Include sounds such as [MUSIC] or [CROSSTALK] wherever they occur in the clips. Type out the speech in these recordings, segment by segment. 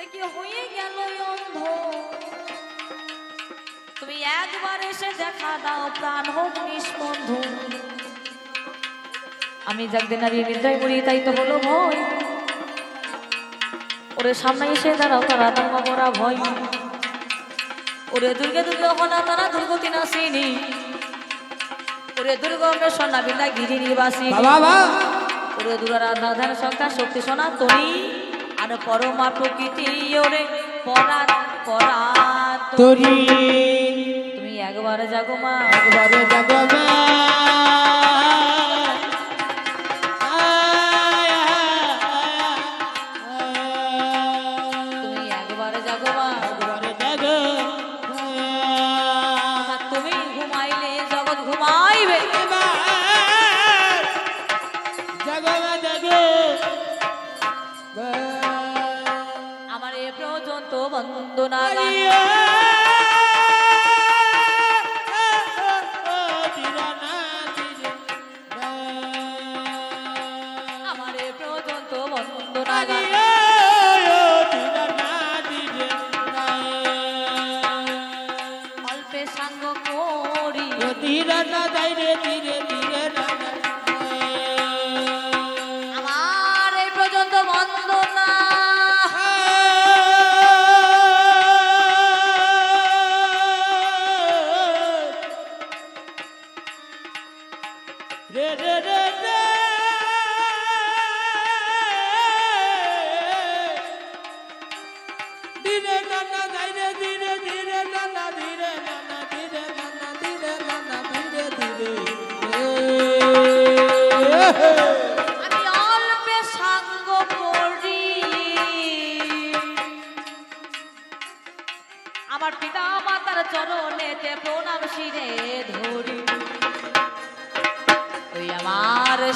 দেখি হয়ে গেল অন্ধ। তুমি একবার এসে দেখা দাও প্রাণ হোক নিষ্পন্ধ আমি নিদ্রায় মরি তাই তো হলো ভয়। ওরে সামনে এসে দাঁড়াও তারা তার মরা ভয়। ওরে দুর্গে দুর্গে হনা তারা দুর্গতি নাসিনী ওরে দুর্গমে সোনা বিলা গিরি নিবাসী ওরে দুরারা ধান সংখ্যা শক্তি সোনা তনি আর পরমা প্রকৃতি ওরে পরা পরা তরি। তুমি একবার জাগো মা। একবার যাগো তুমি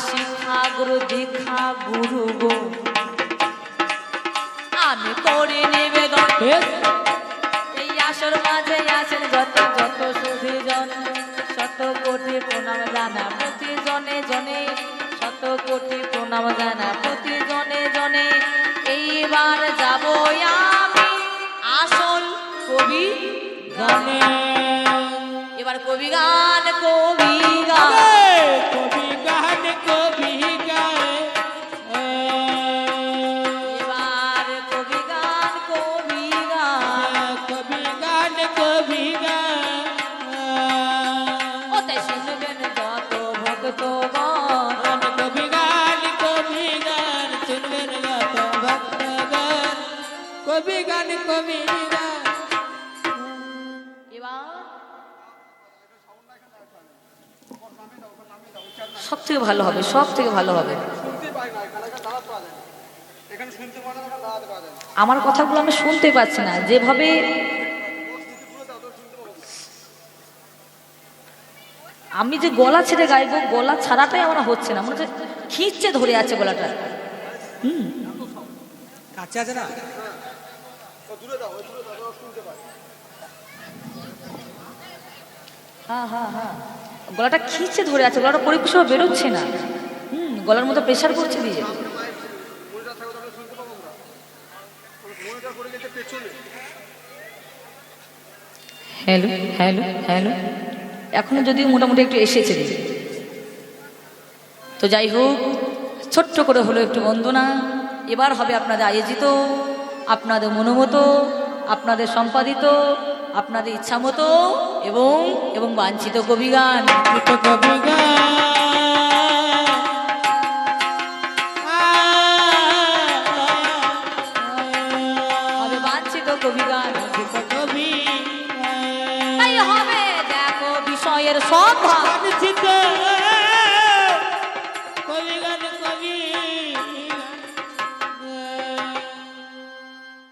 শিক্ষা গুরু দীক্ষা গুরু গো। আমি করে নিবেদন। এই আসর মাঝে আছেন যত যত সুধী জন, শত কোটি প্রণাম জানা প্রতি জনে জনে শত কোটি প্রণাম জানা প্রতি জনে। জনে এইবার যাব আমি আসল কবি গানে। এবার কবি গান কবি গান। শুনবেন যত ভক্তগণ। কবি গান কবি গান শুনবেন যত ভক্তগণ। কবি গান কবি গান সব থেকে ভালো হবে। সব থেকে ভালো হবে আমার কথাগুলো আমি শুনতে পাচ্ছি না। যেভাবে আমি যে গলা ছেড়ে গাইবো গলা ছাড়াটাই আমার হচ্ছে না। মনে হচ্ছে খিঁচছে ধরে আছে গলাটা। হুম। কাছে আছে না? দূরে দাও দূরে দাও শুনতে পায় হ্যাঁ হ্যাঁ হ্যাঁ গলাটা খিঁচে ধরে আছে গলাটা পরিপুষভাবে বেরোচ্ছে না। হুম গলার মধ্যে প্রেশার করছে দিয়ে। হ্যালো হ্যালো হ্যালো এখনও যদি মোটামুটি একটু এসেছে। তো যাই হোক ছোট্ট করে হলো একটু বন্দনা। এবার হবে আপনাদের আয়োজিত আপনাদের মনোমতো আপনাদের সম্পাদিত আপনাদের ইচ্ছা মতো এবং এবং বাঞ্ছিত কবিগান কবি গান। হবে বাঞ্ছিত কবিগান বিষয়ের সব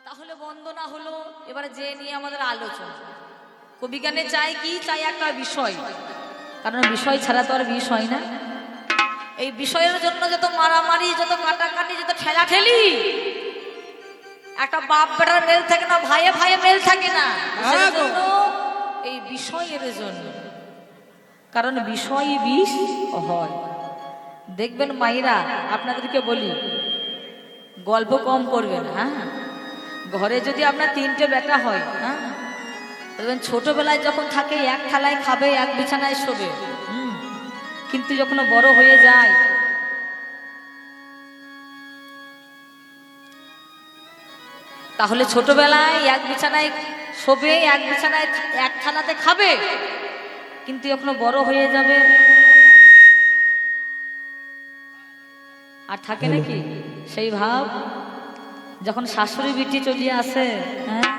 তাহলে বন্দনা হলো এবারে যে নিয়ে আমাদের আলোচনা। কবিগানে চাই কি? চাই একটা বিষয়। কারণ বিষয় ছাড়া তো আর বিষ হয় না। এই বিষয়ের জন্য যত মারামারি যত কাটাকাটি যত ঠেলা ঠেলি একটা বাপ বেটার মেল থাকে না ভাইয়ে ভাইয়ে মেল থাকে না। হ্যাঁ এই বিষয়ের জন্য কারণ বিষয় বিষ হয় দেখবেন মাইরা, আপনাদেরকে বলি, গল্প কম করবেন হ্যাঁ? ঘরে যদি আপনার তিনটে বেটা হয় হ্যাঁ? দেখবেন ছোটবেলায় যখন থাকে, এক থালায় খাবে, এক বিছানায় শোবে। কিন্তু যখন বড় হয়ে যায়, তাহলে ছোটবেলায় এক বিছানায় শোবে, এক বিছানায় এক থালাতে খাবে কিন্তু এখনও বড় হয়ে যাবে। আর থাকে নাকি সেই ভাব? যখন শাশুড়ি বিটি চলিয়ে আসে হ্যাঁ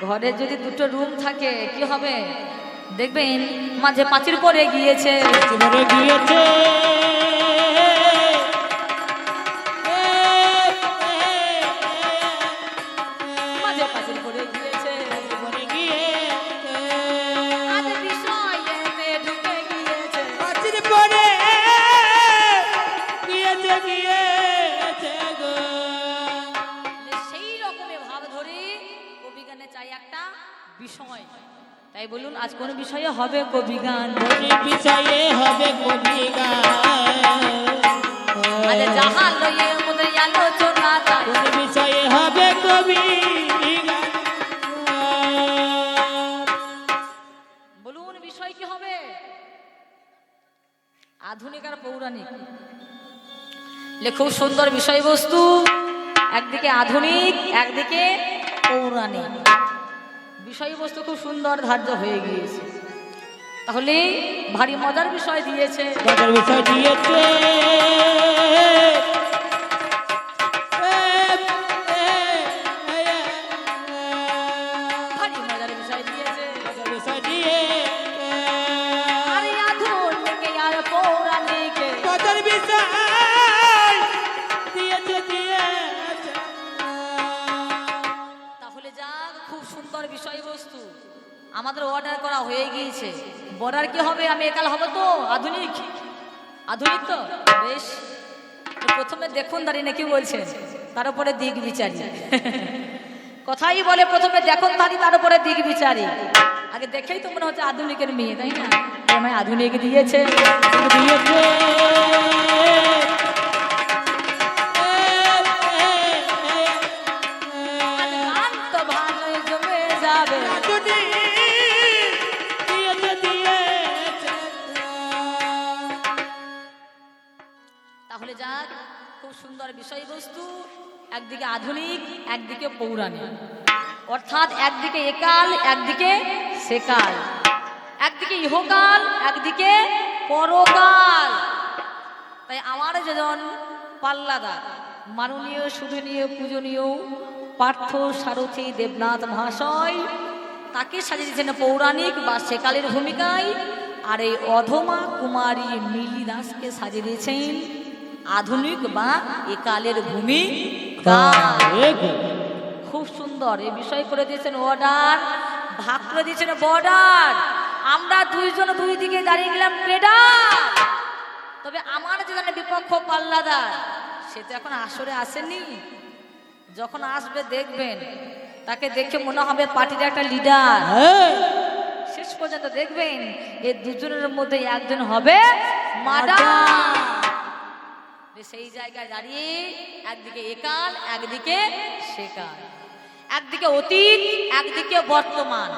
ঘরে যদি দুটো রুম থাকে, কি হবে? দেখবেন, মাঝে পাঁচির পরে গিয়েছে। গিয়েছে। হবে কবি গান। বিষয়ে হবে কবি গান। যাহা আলোচনা কোন বিষয়ে হবে কবি বলুন বিষয় কি হবে? আধুনিক আর পৌরাণিক। খুব সুন্দর বিষয়বস্তু একদিকে আধুনিক একদিকে পৌরাণিক। বিষয়বস্তু খুব সুন্দর ধার্য হয়ে গিয়েছে। তাহলে ভারী মজার বিষয় দিয়েছে। মজার বিষয় দিয়েছে। ভারী মজার বিষয় দিয়েছে। বিষয় দিয়েছে আরে আর পৌরাণিক। দিয়েছে দিয়েছে। তাহলে যাক খুব সুন্দর বিষয়বস্তু। আমাদের অর্ডার করা হয়ে গিয়েছে। বর্ডার কি হবে? আমি একাল হব তো? আধুনিক? আধুনিক তো? বেশ। প্রথমে দেখুন দাঁড়িয়ে নাকি বলছে। তার উপরে দিক বিচারি। [LAUGHS] কথাই বলে প্রথমে দেখুন তারি তার উপরে দিক বিচারি। আগে দেখেই তো মনে হচ্ছে আধুনিকের মেয়ে, তাই না? আমায় আধুনিক দিয়েছে। দিয়েছে। সুন্দর বিষয়বস্তু, একদিকে আধুনিক, একদিকে পৌরাণিক। অর্থাৎ একদিকে একাল, একদিকে সেকাল। একদিকে ইহকাল, একদিকে পরকাল। তাই আমার যেজন পাল্লাদার, মাননীয় শুভনীয় পূজনীয়, পার্থ সারথী দেবনাথ মহাশয়, তাকে সাজিয়েছেন পৌরাণিক বা সেকালের ভূমিকায়, আর এই অধমা কুমারী মিলি দাসকে সাজিয়ে দিয়েছেন আধুনিক বা একালের ভূমিকা খুব সুন্দর এই বিষয় করে দিয়েছেন অর্ডার ভাগ করে দিয়েছেন বর্ডার আমরা দুইজন দুই দিকে দাঁড়িয়ে গেলাম পেডার তবে আমার যেখানে বিপক্ষ পাল্লাদার সে তো এখন আসরে আসেনি। যখন আসবে দেখবেন তাকে দেখে মনে হবে পার্টির একটা লিডার শেষ পর্যন্ত দেখবেন এই দুজনের মধ্যে একজন হবে মাডার সেই জায়গায় দাঁড়িয়ে একদিকে একাল একদিকে সেকাল। একদিকে অতীত একদিকে বর্তমান।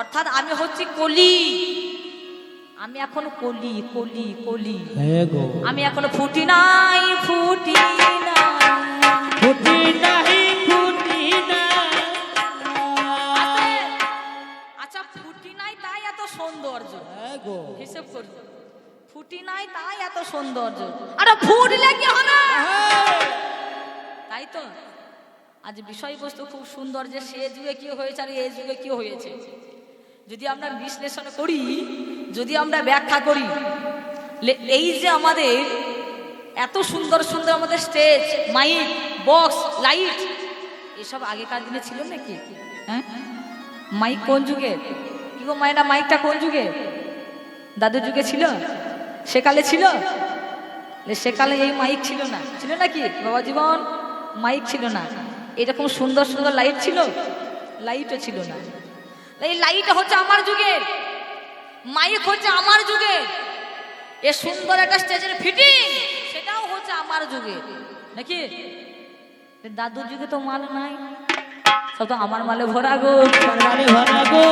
অর্থাৎ আমি হচ্ছি কলি। আমি এখন কলি কলি কলি। আমি এখন ফুটি নাই ফুটি নাই। ফুটি নাহি ফুটি না আচ্ছা ফুটি নাই তাই এত সৌন্দর্য। হিসেব করি ফুটি নাই, তাই এত সৌন্দর্য। আরে ফুটলে কি হবে? তাই তো। আজ বিষয়বস্তু খুব সুন্দর যে সে যুগে কি হয়েছে আর এই যুগে কি হয়েছে। যদি আমরা বিশ্লেষণ করি, যদি আমরা ব্যাখ্যা করি এই যে আমাদের এত সুন্দর সুন্দর আমাদের স্টেজ মাইক বক্স লাইট এসব আগেকার দিনে ছিল নাকি? হ্যাঁ? মাইক কোন যুগে? কি গো মায়েরা মাইকটা কোন যুগে? দাদুর যুগে ছিল? সেকালে ছিল? সেকালে এই মাইক ছিল না। ছিল না কি? বাবা জীবন মাইক ছিল না। এরকম সুন্দর সুন্দর লাইট ছিল? লাইটও ছিল না। এই লাইট হচ্ছে আমার যুগের মাইক হচ্ছে আমার যুগের এ সুন্দর একটা স্টেজের ফিটিং সেটাও হচ্ছে আমার যুগে। নাকি? দাদুর যুগে তো মাল নাই। সব তো আমার মালে ভরা গো। সরবারে ভরা গো।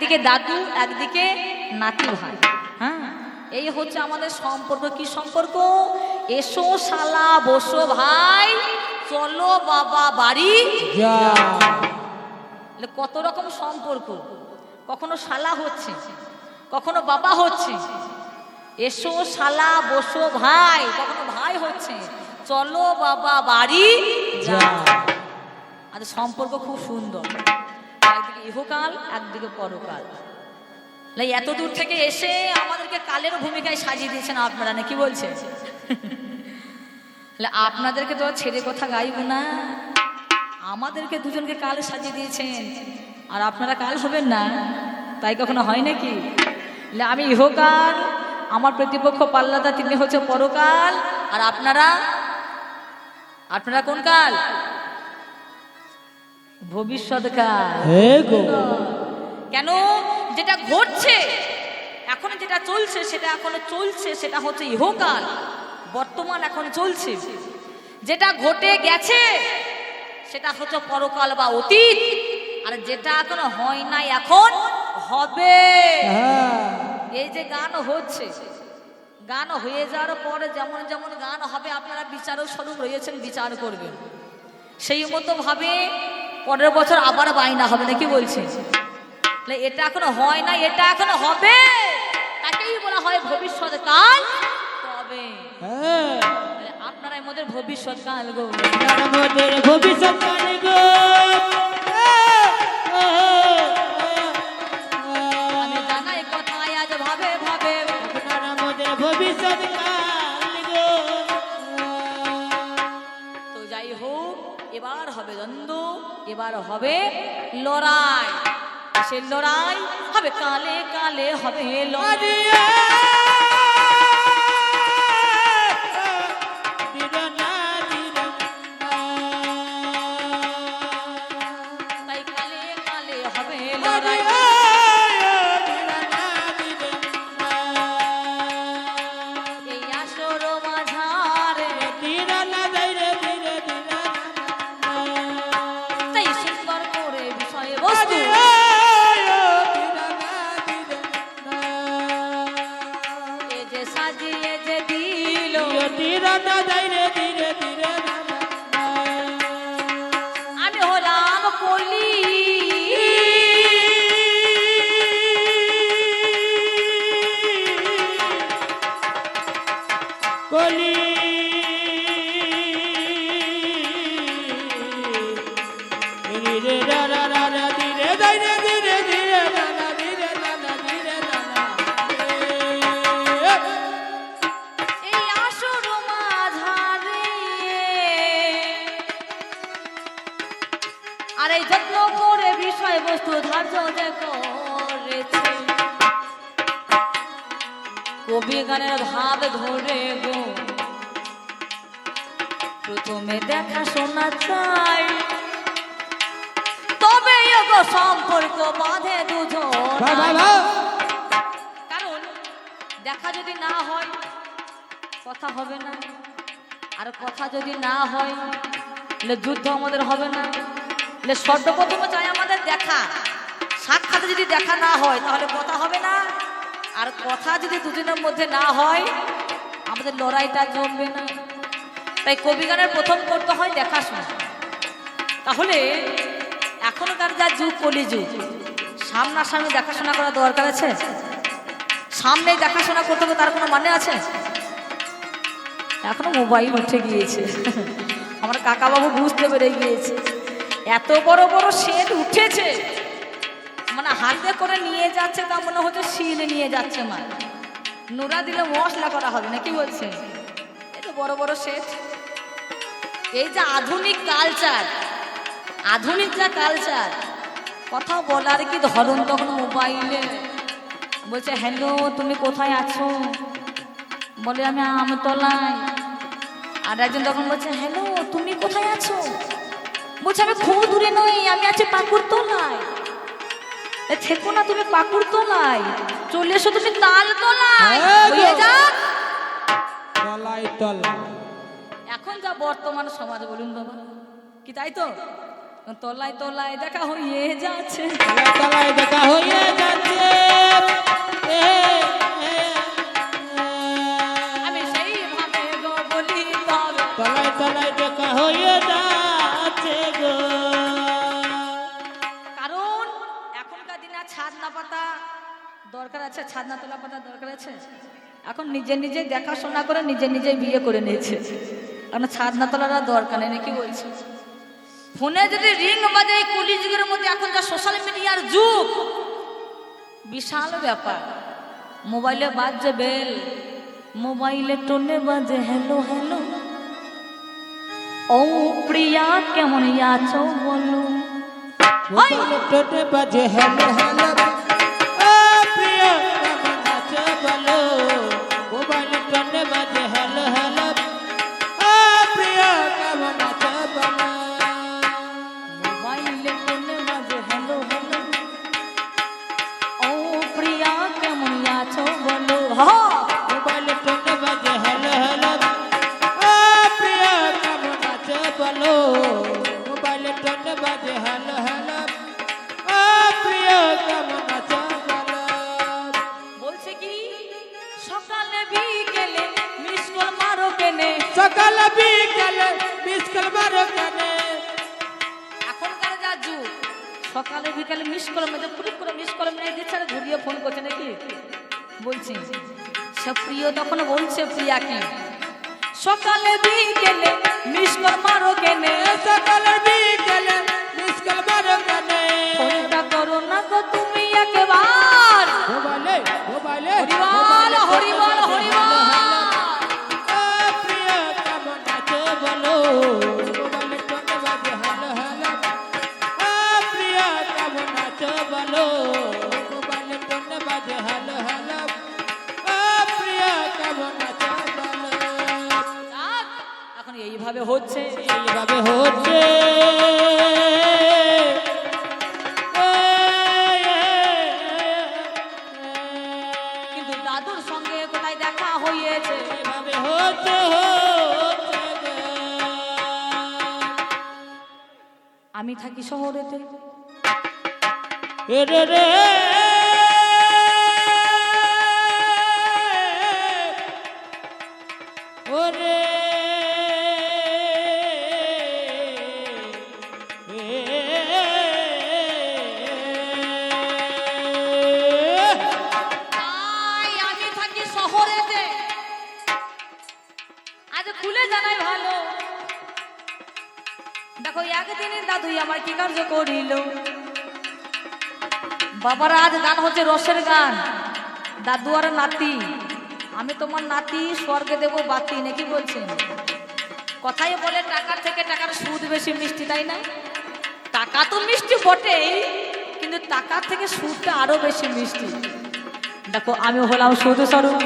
একদিকে দাদু একদিকে নাতি ভাই। হ্যাঁ? এই হচ্ছে আমাদের সম্পর্ক। কি সম্পর্ক? এসো শালা বসো ভাই চলো বাবা বাড়ি। যা। কত রকম সম্পর্ক? কখনো শালা হচ্ছে কখনো বাবা হচ্ছে। এসো শালা বসো ভাই কখনো ভাই হচ্ছে। চলো বাবা বাড়ি। যা। আর সম্পর্ক খুব সুন্দর। ইহকাল, একদিকে পরকাল। এত দূর থেকে এসে আমাদেরকে কালের ভূমিকায় সাজিয়ে দিয়েছেন আপনারা না কি বলছেন আপনাদেরকে তো ছেড়ে কথা গাইব না। আমাদেরকে দুজনকে কাল সাজিয়ে দিয়েছেন। আর আপনারা কাল হবেন না। তাই কখনো হয় নাকি? আমি ইহকাল, আমার প্রতিপক্ষ পাল্লাদা, তিনি হচ্ছে পরকাল। আর আপনারা? আপনারা কোন কাল? ভবিষ্যৎকাল কেন? যেটা ঘটছে এখন যেটা চলছে সেটা এখনও চলছে সেটা হচ্ছে ইহকাল। বর্তমান এখন চলছে। যেটা ঘটে গেছে সেটা হচ্ছে পরকাল বা অতীত। আর যেটা এখনও হয় নাই এখন হবে। হ্যাঁ। এই যে গান হচ্ছে গান হয়ে যাওয়ার পরে যেমন যেমন গান হবে আপনারা বিচারক স্বরূপ রয়েছেন বিচার করবেন। সেই মতো ভাবে পরের বছর আবার বাইনা হবে নাকি বলছে? এটা এখনও হয় না এটা এখনও হবে। তাকেই বলা হয় ভবিষ্যৎ কাল তবে হ্যাঁ। আপনারা আমাদের ভবিষ্যৎ কাল গো। আমাদের ভবিষ্যৎ কাল গো। এবার হবে লড়াই। সে লড়াই হবে কালে কালে হবে লড়াই। গানের ভাব ধরে গো। প্রথমে দেখা শোনা চাই তবে গো সম্পর্ক বাঁধে দুজন। কারণ দেখা যদি না হয় কথা হবে না। আর কথা যদি না হয় যুদ্ধ আমাদের হবে না। সর্বপ্রথম চাই আমাদের দেখা। সাক্ষাৎ যদি দেখা না হয় তাহলে কথা হবে না। আর কথা যদি দুদিনের মধ্যে না হয়, আমাদের লড়াইটা জমবে না। তাই কবিগানের প্রথম করতে হয় দেখাশোনা। তাহলে এখনকার যা যুগ কলি যুগ সামনাসামনি দেখাশোনা করা দরকার আছে? সামনে দেখাশোনা করতে হবে, তার কোনো মানে আছে? এখনও মোবাইল উঠে গিয়েছে। আমার কাকাবাবু বুঝতে পেরে গিয়েছে। এত বড় বড় শেড উঠেছে। মানে হাতে করে নিয়ে যাচ্ছে তা মনে হচ্ছে শিলে নিয়ে যাচ্ছে মা নোরা দিলে মশলা করা হবে না, কি বলছে এই তো বড় বড় শেড এই যে আধুনিক কালচার, আধুনিক যা কালচার, কথা বলার কি ধরন তখন মোবাইলে? বলছে, হ্যালো, তুমি কোথায় আছো? বলে, আমি আমতলায়। আর একজন তখন বলছে, হ্যালো, তুমি কোথায় আছো? বলছে, আমি খুব দূরে নই, আমি আছি পাকুর তোলায় থেকো না তুমি পাকুর তোলায়। চলে এসো তুমি তাল তোলায়। তলায় হয়ে যাক। তলাই তলাই এখন যা বর্তমান সমাজ বলুন বাবা। কি তাই তো? তলায় তলায় দেখা হইয়ে যাচ্ছে। তলায় তলায় দেখা হইয়ে যাচ্ছে। ছাদ না তোলা পাতা দরকার আছে? এখন নিজে নিজে দেখাশোনা করে নিজে নিজে বিয়ে করে নিয়েছে। কারণ ছাদ না তোলার দরকার নেই, নাকি বলছে? ফোনে যদি রিং বাজে এই কুলি যুগের মধ্যে, এখন যা সোশ্যাল মিডিয়ার যুগ। বিশাল ব্যাপার। মোবাইলে বাজছে বেল, মোবাইলে টোনে বাজে হ্যালো হ্যালো। ও প্রিয়া, কেমন আছো বলো! মোবাইলে টোটে বাজে হ্যালো হ্যালো। সকালে বিকেলে মিস কল মারো কেনে। সকালে বিকেলে বিস্কাল মারো কেনে। করো না তো তুমি। এইভাবে হচ্ছে? এইভাবে হচ্ছে। কিন্তু দাদুর সঙ্গে কোথায় দেখা হয়েছে? এইভাবে হচ্ছে আমি থাকি শহরেতে। রে রে। রসের গান। দাদু আর নাতি আমি তোমার নাতি স্বর্গে দেব বাতি নাকি বলছেন? কথাই বলে টাকার থেকে টাকার সুদ বেশি মিষ্টি তাই না? টাকা তো মিষ্টি বটেই কিন্তু টাকার থেকে সুদটা আরও বেশি মিষ্টি। দেখো আমি হলাম শুধু স্বরূপ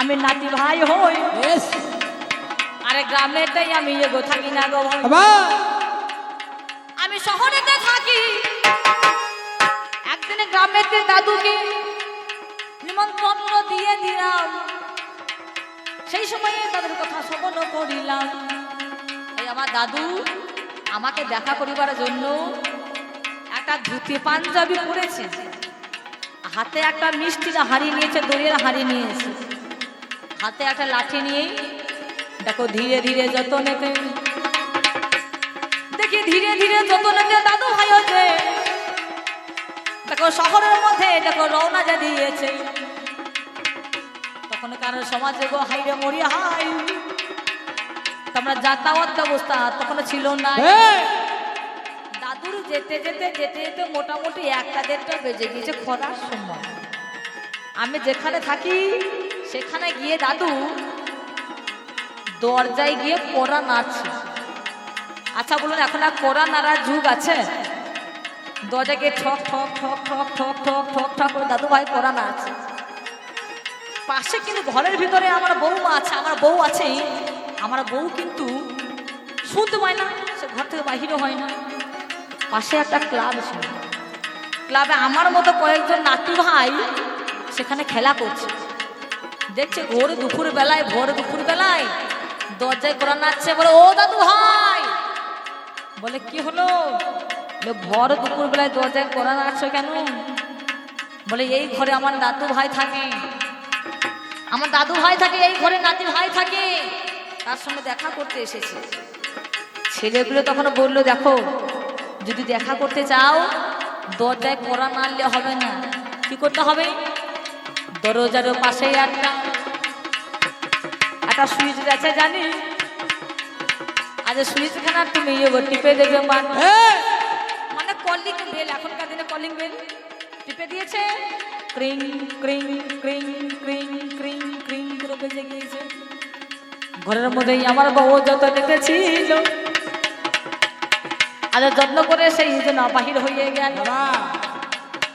আমি নাতি ভাই হই। আরে গ্রামেতেই আমি এগো থাকি না গো আমি শহরেতে থাকি। গ্রামেতে দাদুকে নিমন্ত্রণ দিয়ে দিলাম। সেই সময়ে তাদের কথা শ্রবণ করিলাম। এই আমার দাদু, আমাকে দেখা করিবার জন্য একটা ধুতি পাঞ্জাবি পরেছে। হাতে একটা মিষ্টির হাড়ি নিয়েছে দড়ির হাড়ি নিয়েছে। হাতে একটা লাঠি নিয়ে দেখো ধীরে ধীরে যতনেতে দেখি ধীরে ধীরে যতনেতে দাদু ভাই হচ্ছে দেখো শহরের মধ্যে দেখো রওনা যা দিয়েছে। তখন কারও সমাজে গো হাই রে মরি হাই। তোমরা যাতায়াত ব্যবস্থা তখন ছিল না। দাদুর যেতে যেতে যেতে যেতে মোটামুটি একটা দেড়টা বেজে গিয়েছে খরার সময়। আমি যেখানে থাকি সেখানে গিয়ে দাদু দরজায় গিয়ে কোরা নাড়ছে। আচ্ছা বলুন এখন আর কোরা নাড়ার যুগ আছে? দরজা গিয়ে ঠক ঠক ঠক ঠক ঠক ঠক ঠক ঠক করে দাদু ভাই করানো আছে। পাশে কিন্তু ঘরের ভিতরে আমার বউ আছে, আমার বউ আছে। আমার বউ কিন্তু শুনতে পায় না, সে ঘর থেকে বাহিরও হয় না। পাশে একটা ক্লাব ছিল ক্লাবে আমার মতো কয়েকজন নাতু ভাই সেখানে খেলা করছে। দেখছে ভোর দুপুর বেলায়, ভোর দুপুর বেলায় দরজায় করা নাচছে বলে, ও দাদু ভাই! বলে, কি হলো? ভর দুপুর বেলায় দরজায় করা নাচছো কেন? বলে এই ঘরে আমার দাদু ভাই থাকে। আমার দাদু ভাই থাকে এই ঘরে নাতি ভাই থাকে। তার সঙ্গে দেখা করতে এসেছে। ছেলেগুলো তখন বলল দেখো যদি দেখা করতে চাও দরজায় কড়া নাড়লে হবে না। কি করতে হবে? দরজার পাশে একটা একটা সুইচ আছে জানি আজ সুইচ খানা তুমি টিপে দেবে মান এই, দিয়েছে ক্রিং ক্রিং ক্রিং ক্রিং ক্রিং ক্রিং করে বেজে গিয়েছে। ঘরের মধ্যেই আমার বউ যত দেখেছিল আর যত্ন করে সেই জন্য বাহির হয়ে গেল।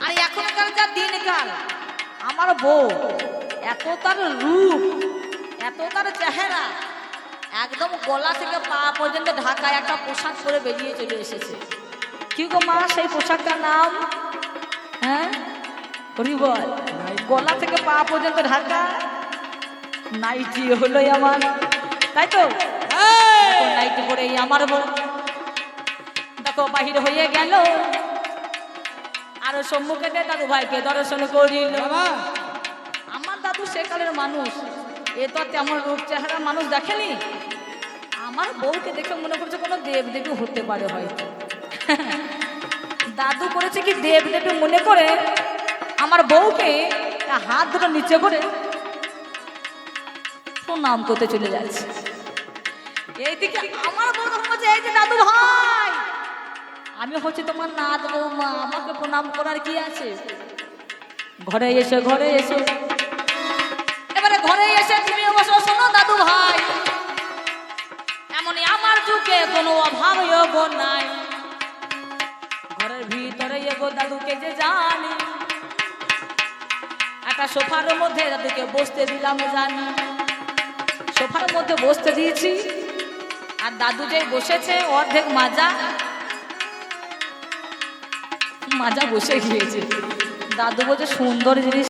আর এখনকার যা দিনকাল আমার বউ এত তার রূপ এত তার চেহারা একদম গলা থেকে পা পর্যন্ত ঢাকায় একটা পোশাক পরে বেরিয়ে চলে এসেছে। কি গো মা সেই পোশাকটার নাম? হ্যাঁ? হরি বল গলা থেকে পা পর্যন্ত ঢাকা। নাইটি হলোই আমার। তাই তো? নাইটি পরে আমার বউ। দেখো বাহির হয়ে গেল। আর সম্মুখে দাদু ভাইকে দর্শন করিল। বাবা! আমার দাদু সেকালের মানুষ। এ তো তেমন রূপ চেহারা মানুষ দেখেনি। আমার বউকে দেখে মনে করছে কোনো দেব দেবী হতে পারে হয়তো। [LAUGHS] দাদু করেছে কি দেব দেবী মনে করে? আমার বউকে হাত দুটো নিচে করে প্রণাম করতে চলে যাচ্ছে। এইদিকে আমার বউ বলছে এই যে দাদু ভাই। আমি হচ্ছে তোমার নাত বৌমা আমাকে প্রণাম করার কি আছে? ঘরে এসে ঘরে এসে। এবারে ঘরে এসে তুমি অবশ্য শোনো দাদু ভাই। এমনই আমার যুগে কোনো অভাব নাই। ঘরের ভিতরে এগো দাদুকে যে জানি। একটা সোফার মধ্যে তাদেরকে বসতে দিলাম জানি। সোফার মধ্যে বসতে দিয়েছি। আর দাদু যে বসেছে, অর্ধেক মাজা। মাজা বসে গিয়েছে। দাদু বলছে, সুন্দর জিনিস।